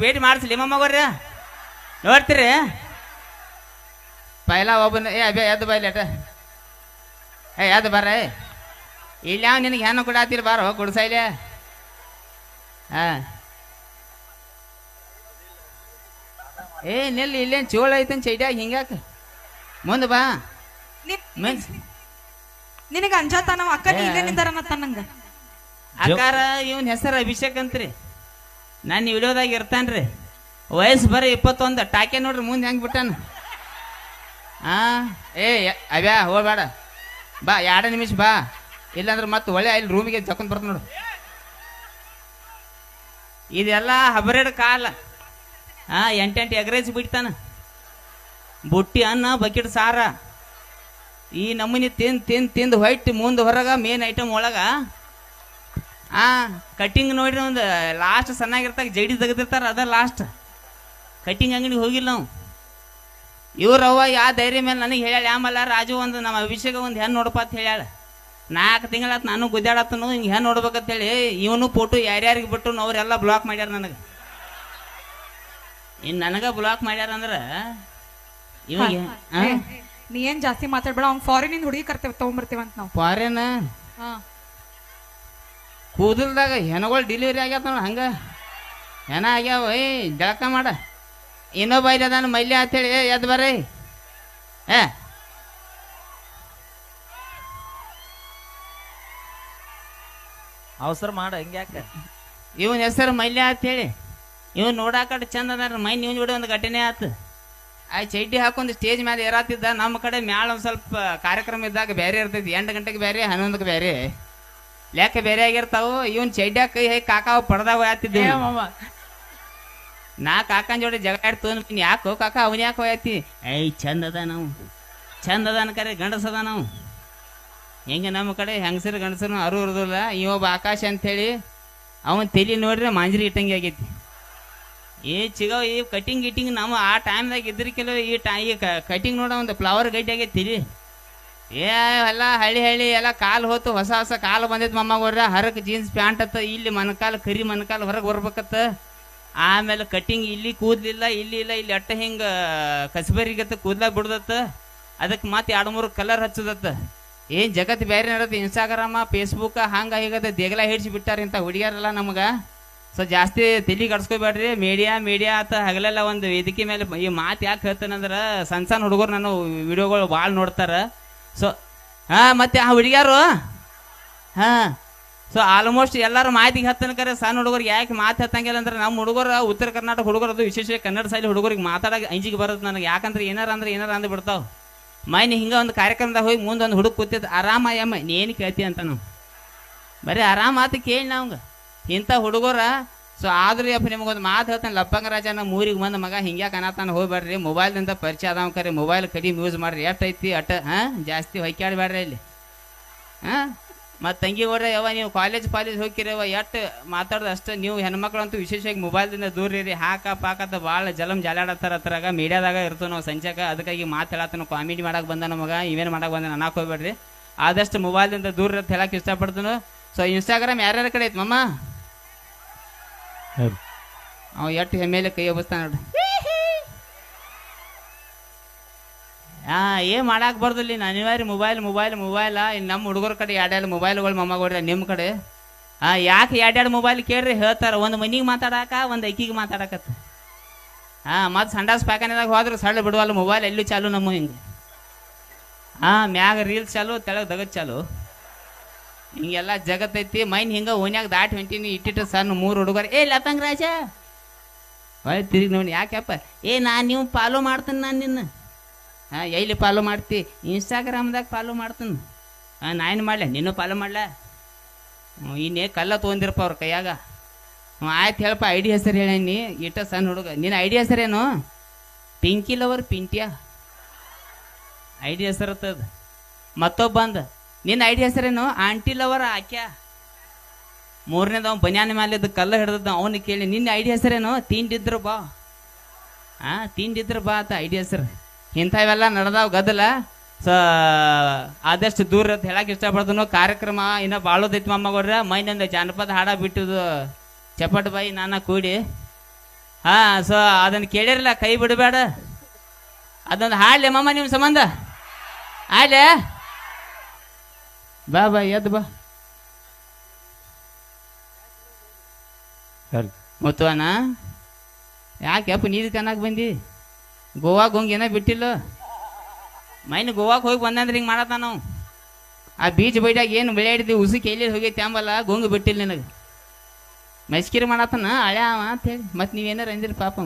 ಭೇಟಿ ಮಾಡಿಸ್ಲಿ ಮಮ್ಮಗೋರ್ರ ನೋಡ್ತೀರಿ? ಪೈಲ ಒಬ್ಬನ ಏ ಅಬ್ಯಾ ಎದ್ದು ಬೈಲೇಟ ಏ ಎದ್ದು ಬರ್ರ ಇಲ್ಲಿ ಯಾವ ನಿನಗೆ ಹೆಣ್ಣು ಬಾರ ಹೋಗಿ ಕುಡ್ಸೈಲೆ ಹಾ. ಏ ನಿಲ್ಲಿ ಇಲ್ಲೇನು ಚೋಳ ಐತನ್ ಚೈಡ್ಯಾಗ ಹಿಂಗಾಕ ಮುಂದೆ ಬಾ. ಮೆನ್ಸ್ ನಿನಗ ಅಂಜಾತ ನಮ್ಮ ಅಕ್ಕ ಇಲ್ಲೇ ನಂಗ. ಅಕ್ಕಾರ ಇವನ್ ಹೆಸರು ಅಭಿಷೇಕ್ ಅಂತ್ರಿ. ನಾನು ವಿಡಿಯೋದಾಗ ಇರ್ತಾನ್ರಿ. ವಯಸ್ಸು ಬರೀ ಇಪ್ಪತ್ತೊಂದು. ಟಾಕೆ ನೋಡ್ರಿ, ಮುಂದೆ ಹೆಂಗೆ ಬಿಟ್ಟಾನ? ಆ? ಏ ಅವ್ಯಾ ಹೋಗ್ಬೇಡ. ಬಾ, ಎರಡು ನಿಮಿಷ ಬಾ. ಇಲ್ಲಾಂದ್ರೆ ಮತ್ತೆ ಒಳ್ಳೆ ಇಲ್ಲಿ ರೂಮಿಗೆ ಜಕೊಂಡ್ ಬರ್ತ ನೋಡು. ಇದೆಲ್ಲ ಹಬರೇಡ್ ಕಾಲ. ಹಾಂ ಎಂಟೆಂಟು ಎಗ್ರೇಜ್ ಬಿಡ್ತಾನ. ಬುಟ್ಟಿ, ಅನ್ನ, ಬಕೆಟ್, ಸಾರ. ಈ ನಮೂನಿ ತಿಂದು ತಿಂದು ತಿಂದು ಹೊಯ್ಟು ಮುಂದೆ ಹೊರಗ ಮೇನ್ ಐಟಮ್ ಒಳಗ ಆ ಕಟಿಂಗ್ ನೋಡ್ರಿ ಒಂದು ಲಾಸ್ಟ್ ಸಣ್ಣಾಗಿರ್ತಾಗ ಜಡಿ ತೆಗೆದಿರ್ತಾರ ಅದ ಲಾಸ್ಟ್ ಕಟಿಂಗ್ ಅಂಗಡಿಗೆ ಹೋಗಿಲ್ಲ ನಾವು. ಇವ್ರವ್ವ ಯಾ ಧೈರ್ಯ ಮೇಲೆ ನನಗೆ ಹೇಳ್ಯಾಳ ಆಮೇಲೆ ರಾಜು ಒಂದು ನಮ್ಮ ಅಭಿಷೇಕ ಒಂದು ಹೆಣ್ಣು ನೋಡಪ್ಪ ಅಂತ ಹೇಳ್ಯಾಳ. ನಾಲ್ಕು ತಿಂಗಳಾತ್ ನಾನು ಗುದ್ದಾಡತ್ತನು ಹಿಂಗೆ ಹೆಣ್ಣು ನೋಡ್ಬೇಕಂತ ಹೇಳಿ ಇವನು ಫೋಟೋ ಯಾರ್ಯಾರಿಗೆ ಬಿಟ್ಟು ಅವರೆಲ್ಲ ಬ್ಲಾಕ್ ಮಾಡ್ಯಾರ ನನಗೆ. ಇನ್ನು ನನಗೆ ಬ್ಲಾಕ್ ಮಾಡ್ಯಾರ ಅಂದ್ರೆ ಇವಾಗ ನೀ ಏನು ಜಾಸ್ತಿ ಮಾತಾಡ್ಬೇಡ ಅವ್ನ್ ಫಾರಿನಿಂದ ಹುಡುಗಿ ಕರ್ತೇವೆ ಅಂತ ನಾವು. ಫಾರಿನ್ ಹಾ. ಕೂದಲ್ದಾಗ ಹೆಣಗಳು ಡಿಲಿವರಿ ಆಗ್ಯಾವ ನೋಡಿ ಹಂಗೆ. ಹೆಣ ಆಗ್ಯಾವ ಏ ಜಳಕ ಮಾಡ. ಇನ್ನೊಬ್ಬ ಇಲ್ಲ ಅದಾನ ಮಲ್ಯ ಅಂತೇಳಿ ಏ ಎದ್ದು ಬರ್ರಿ. ಏ. ಅವಸರ ಮಾಡ ಹಿಂಗ್ಯಾಕ ಇವನ್ ಹೆಸರು ಮಲ್ಯ ಅಂತೇಳಿ ಇವನ್ ನೋಡಾಕಡೆ ಚಂದ ಅದಾರ ಮೈ ನೀವು ಒಂದು ಘಟನೆ ಆತು. ಆ ಚಡ್ಡಿ ಹಾಕೊಂಡು ಸ್ಟೇಜ್ ಮೇಲೆ ಏರಾತಿದ್ದ ನಮ್ಮ ಕಡೆ ಮ್ಯಾಳ ಒಂದು ಸ್ವಲ್ಪ ಕಾರ್ಯಕ್ರಮ ಇದ್ದಾಗ ಬೇರೆ ಇರ್ತೈತಿ ಎಂಟು ಗಂಟೆಗೆ ಬೇರೆ ಹನ್ನೊಂದಕ್ಕೆ ಬೇರೆ ಲೆಕ್ಕ ಬೇರೆ ಆಗಿರ್ತಾವು ಇವನ್ ಚಡ್ಡ್ಯಾಗ ಕೈ ಹೈ ಕಾಕಾವ ಪಡ್ದಾಗ ಆತಿದ್ದೆ ನಾ ಕಾಕನ ಜೋಡಿ ಜಗಳ ಆಡ್ತು ಯಾಕೆ ಯಾಕೋ ಕಾಕ ಅವನ್ ಯಾಕೆ ಹೋಯ್ತಿ ಐ ಚಂದ ಅದ ನಾವು ಚಂದ ಅದ ಕರೆ ಗಂಡಸದ ನಾವು ಹೆಂಗ ನಮ್ಮ ಕಡೆ ಹೆಂಗಸರು ಗಂಡಸರು ಅರು ಇರೋದಿಲ್ಲ. ಇವೊಬ್ಬ ಆಕಾಶ ಅಂತೇಳಿ ಅವನ್ ತೆಲಿ ನೋಡ್ರೆ ಮಾಂಜರಿ ಇಟ್ಟಂಗೆ ಆಗೈತಿ. ಏ ಚಿಗವ್ ಈ ಕಟಿಂಗ್ ಗಿಟಿಂಗ್ ನಾವು ಆ ಟೈಮ್ದಾಗ ಇದ್ರಕ್ಕೆಲ್ಲ ಈ ಟೈ ಈ ಕಟಿಂಗ್ ನೋಡ ಒಂದು ಫ್ಲವರ್ ಗಡ್ಡಿ ಆಗೈತಿ. ತಲಿ ಏ ಎಲ್ಲ ಹಳ್ಳಿ ಹಳ್ಳಿ ಎಲ್ಲ ಕಾಲು ಹೋತು, ಹೊಸ ಹೊಸ ಕಾಲು ಬಂದೈತಿ ಮಮ್ಮಗೋರ ಹರಕ್ ಜೀನ್ಸ್ ಪ್ಯಾಂಟ್ ಅತ್ತ, ಇಲ್ಲಿ ಮನಕಾಲು, ಕರಿ ಮನಕಾಲು ಹೊರಗೆ ಬರ್ಬೇಕತ್ತ. ಆಮೇಲೆ ಕಟಿಂಗ್ ಇಲ್ಲಿ ಕೂದ್ಲಿಲ್ಲ, ಇಲ್ಲಿ ಇಲ್ಲ, ಇಲ್ಲಿ ಅಟ್ಟ ಹಿಂಗ ಕಸಬರಿಗತ್ತ ಕೂದ್ಲ ಬಿಡ್ದತ್ತ. ಅದಕ್ಕೆ ಮತ್ತೆ ಎರಡು ಮೂರು ಕಲರ್ ಹಚ್ಚದತ್ತ. ಏನ್ ಜಗತ್ತು ಬೇರೆ ನಡತ್ತೆ ಇನ್ಸ್ಟಾಗ್ರಾಮ ಫೇಸ್ಬುಕ್ ಹಂಗೆ ಹೀಗದ ದೇಗಲ ಹಿಡ್ಸಿ ಬಿಟ್ಟಾರ ಇಂಥ ಹುಡುಗಿಯರೆಲ್ಲ ನಮಗ. ಸೊ ಜಾಸ್ತಿ ತಲೆ ಕಡ್ಸ್ಕೊಬೇಡ್ರಿ ಮೀಡಿಯಾ ಮೀಡಿಯಾ ಆತ ಹಗಲೆಲ್ಲ ಒಂದು ವೇದಿಕೆ ಮೇಲೆ ಈ ಮಾತು ಯಾಕೆ ಹೇಳ್ತಾನಂದ್ರೆ, ಸಣ್ಣ ಸಣ್ಣ ಹುಡುಗರು ನಾನು ವಿಡಿಯೋಗಳು ಭಾಳ ನೋಡ್ತಾರ. ಸೊ ಹಾ, ಮತ್ತೆ ಆ ಹುಡುಗಿಯಾರು? ಹಾ. ಸೊ ಆಲ್ಮೋಸ್ಟ್ ಎಲ್ಲರೂ ಮಾತಿಗೆ ಹತ್ತನ ಕರೆ ಸಣ್ಣ ಹುಡುಗರಿಗೆ ಯಾಕೆ ಮಾತು ಹತ್ತಂಗಿಲ್ಲ ಅಂದ್ರೆ ನಮ್ಮ ಹುಡುಗರು, ಉತ್ತರ ಕರ್ನಾಟಕ ಹುಡುಗರು ಅದು ವಿಶೇಷ ಕನ್ನಡ ಶೈಲಿ ಹುಡುಗರಿಗೆ ಮಾತಾಡೋ ಅಂಜಿಗೆ ಬರೋದು ನನಗೆ. ಯಾಕಂದ್ರೆ ಏನಾರ ಅಂದ್ರೆ ಏನಾರ ಅಂದ್ ಬಿಡ್ತಾವ. ಮೈನ್ ಹಿಂಗೆ ಒಂದು ಕಾರ್ಯಕ್ರಮದಾಗ ಹೋಗಿ ಮುಂದೆ ಒಂದು ಹುಡುಗ ಕೂತಿದ್ದು ಆರಾಮ ಅಮ್ಮ ಏನು ಕೇಳ್ತಿ ಅಂತ ನಾವು. ಬರೀ ಆರಾಮ ಆತ ಕೇಳಿ ನಾವು ಇಂಥ ಹುಡುಗರ ಸೊ ಆದ್ರೂ ಅಪ್ಪ ನಿಮಗೊಂದು ಮಾತು ಹೇಳ್ತಾನೆ. ಲಪ್ಪಂಗ ರಾಜ ನಮ್ಮ ಊರಿಗೆ ಬಂದ ಮಗ ಹಿಂಗ್ಯಾಕೆ ಅನ್ನತಾನ ಹೋಗ್ಬೇಡ್ರಿ. ಮೊಬೈಲ್ದಿಂದ ಪರಿಚಯ ಅದಾವ ಕರೆ. ಮೊಬೈಲ್ ಕಡಿಮೆ ಯೂಸ್ ಮಾಡ್ರಿ. ಎಷ್ಟು ಐತಿ? ಅಟ, ಹಾಂ? ಜಾಸ್ತಿ ಹೊಯ್ಕಾಡ್ಬೇಡ್ರಿ ಇಲ್ಲಿ ಹಾಂ? ಮತ್ತು ತಂಗಿ ಹೋದ್ರೆ ಯಾವ ನೀವು ಕಾಲೇಜ್ ಪಾಲೇಜ್ ಹೋಗಿರವ ಎಷ್ಟು ಮಾತಾಡೋದು ಅಷ್ಟು ನೀವು ಹೆಣ್ಮಕ್ಳಂತೂ ವಿಶೇಷವಾಗಿ ಮೊಬೈಲ್ದಿಂದ ದೂರ ಇರಿ. ಹಾಕ ಪಾಕತ್ತ ಭಾಳ ಜಲಮ್ ಜಾಲಾಡತ್ತಾರ ಹತ್ರಾಗ ಮೀಡಿಯಾದಾಗ ಇರ್ತವೆ ನಾವು ಸಂಜೆಗೆ. ಅದಕ್ಕಾಗಿ ಮಾತು ಹೇಳತ್ತನ ಕಾಮಿಡಿ ಮಾಡಕ್ಕೆ ಬಂದ ನಮಗೆ ಇವೇನು ಮಾಡಕ್ಕೆ ಬಂದ ಅನ್ನಕ್ಕೆ ಹೋಗ್ಬೇಡ್ರಿ. ಆದಷ್ಟು ಮೊಬೈಲ್ದಿಂದ ದೂರ ಇರತ್ತೆ ಹೇಳಕ್ಕೆ ಇಷ್ಟಪಡ್ತೀನಿ. ಸೊ ಇನ್ಸ್ಟಾಗ್ರಾಮ್ ಯಾರ್ಯಾರ ಕಡೆ ಐತೆ ಮಮ್ಮ ಅವ ಎಟ್ಟು ಹೆಮ್ಮೆಲೆ ಕೈ ಒಬ್ಬಸ್ತಾನ ನೋಡ್ರಿ. ಹಾ ಏನ್ ಮಾಡಾಕ್ ಬರ್ದಲ್ಲಿ ಅನಿವಾರ್ಯ ಮೊಬೈಲ್ ಮೊಬೈಲ್ ಮೊಬೈಲ್ ಇನ್ನು ನಮ್ಮ ಹುಡುಗರ ಕಡೆ ಎರಡೆರಡು ಮೊಬೈಲ್ಗಳು ಮೊಮ್ಮಗಳ್ರಿ ನಿಮ್ಮ ಕಡೆ. ಹಾ ಯಾಕೆ ಎರಡೆರಡು ಮೊಬೈಲ್ ಕೇಳ್ರಿ? ಹೇಳ್ತಾರೆ, ಒಂದು ಮನಿಗೆ ಮಾತಾಡಾಕ, ಒಂದು ಐಕಿಗೆ ಮಾತಾಡಕತ್ತ. ಹಾ ಮತ್ತೆ ಸಂಡಾಸ್ ಪ್ಯಾಕನ್ಯಾಗ ಹೋದ್ರೆ ಸಳ್ಳ ಬಿಡುವಲ್ಲ ಮೊಬೈಲ್ ಎಲ್ಲೂ ಚಾಲು ನಮ್ಮ ಹಿಂಗೆ. ಹಾ ಮ್ಯಾಗ ರೀಲ್ಸ್ ಚಾಲು, ತೆಳಗ್ ದಗದ್ ಚಾಲು. ಹಿಂಗೆಲ್ಲ ಜಗತ್ತೈತಿ ಮೈನ್ ಹಿಂಗ ಓನ್ಯಾಗ ದಾಟಿ ಹೊಂಟೀನಿ, ಇಟ್ಟಿಟ್ಟು ಸಣ್ಣ ಮೂರು ಹುಡುಗರು, ಏ, ಲತಂಗ್ ರಾಜ! ಹೊಯ್ ತಿರುಗಿ ನೋಡಿ ಯಾಕಪ್ಪ ಏ ನಾನು ನೀವು ಫಾಲೋ ಮಾಡ್ತೀನಿ ನಾನು ನಿನ್ನ. ಹಾಂ, ಎಲ್ಲಿ ಫಾಲೋ ಮಾಡ್ತಿ? ಇನ್ಸ್ಟಾಗ್ರಾಮ್ದಾಗ ಫಾಲೋ ಮಾಡ್ತೀನಿ. ಹಾಂ ಏನು ಮಾಡಲ? ನೀನು ಫಾಲೋ ಮಾಡಲ. ಇನ್ನೇ ಕಲ್ಲ ತೊಗೊಂದಿರಪ್ಪ ಅವ್ರ ಕೈಯಾಗ. ಹ್ಞೂ ಆಯ್ತು ಹೇಳಪ್ಪ ಐ ಡಿ ಹೆಸರು ಹೇಳೀನಿ ಇಟ್ಟ ಸಣ್ಣ ಹುಡುಗ. ನಿನ್ನ ಐ ಡಿ ಹೆಸರೇನು Pinki lover, Pintya? I D ಹೆಸರತ್ತದ ಮತ್ತೊಬ್ಬ ಬಂದ ನಿನ್ನ ಐಡಿ ಹೆಸರೇನು? Aunty lover ಆಕ್ಯಾ? ಮೂರನೇದ ಅವ್ನು ಬನ್ಯಾನ ಮೇಲೆ ಇದ್ದ ಕಲ್ಲ ಹಿಡ್ದದ ಅವನಿಗೆ ಕೇಳಿ, ನಿನ್ನ ಐಡಿ ಹೆಸರೇನು? ತಿಂಡಿದ್ರು ಬಾ. ಆ, ತಿಂಡಿದ್ರು ಬಾ ಅಂತ ಐಡಿ ಹೆಸರು. ಇಂಥವೆಲ್ಲ ನಡೆದಾವ ಗದಲ ಸೊ, ಆದಷ್ಟು ದೂರ ಅಂತ ಹೇಳಕ್ ಇಷ್ಟಪಡ್ತನು ಕಾರ್ಯಕ್ರಮ ಇನ್ನ ಬಾಳೋದೈತಿ ಮಮ್ಮಗೌಡ್ರ ಮೈನಂದ ಜಾನಪದ ಹಾಡ ಬಿಟ್ಟಿದ್ದು ಚಪಟ್ ಬಾಯಿ ನಾನ ಕೂಡಿ. ಹಾ, ಸೊ ಅದನ್ನ ಕೇಳಿರಲ್ಲ ಕೈ ಬಿಡಬೇಡ. ಅದೊಂದು ಹಾಡ್ಲೆ ಮಮ್ಮ ನಿಮ್ಮ ಸಂಬಂಧ. ಹಾಡ್ಲೆ? ಬಾ ಬಾ ಎದ್ದು ಬಾ ಮುತ್ತುವನ? ಯಾಕೆ ಅಪ್ಪ ನೀರು ಚೆನ್ನಾಗಿ ಬಂದಿ? ಗೋವಾಗ ಹೋಗಿ ಏನೋ ಬಿಟ್ಟಿಲ್ಲ. ಮೈನ್ ಗೋವಾಗೆ ಹೋಗಿ ಬಂದಂದ್ರೆ ಹಿಂಗೆ ಮಾಡತ್ತ ನಾವು. ಆ ಬೀಚ್ ಬೈಟಾಗ ಏನು ಬೆಳೆ ಹಿಡಿದು ಉಸಿ ಎಲ್ಲಿ ಹೋಗಿ ಅಂಬಲ್ಲ ಗೊಂಗು ಬಿಟ್ಟಿಲ್ಲ ನಿನಗೆ. ಮೈಸ್ಕಿರಿ ಮಾಡತ್ತನ? ಹಳೆ ಅವ ಅಂತೇಳಿ ಮತ್ತೆ ನೀವೇನಾರು ಅಂದಿರಿ ಪಾಪ.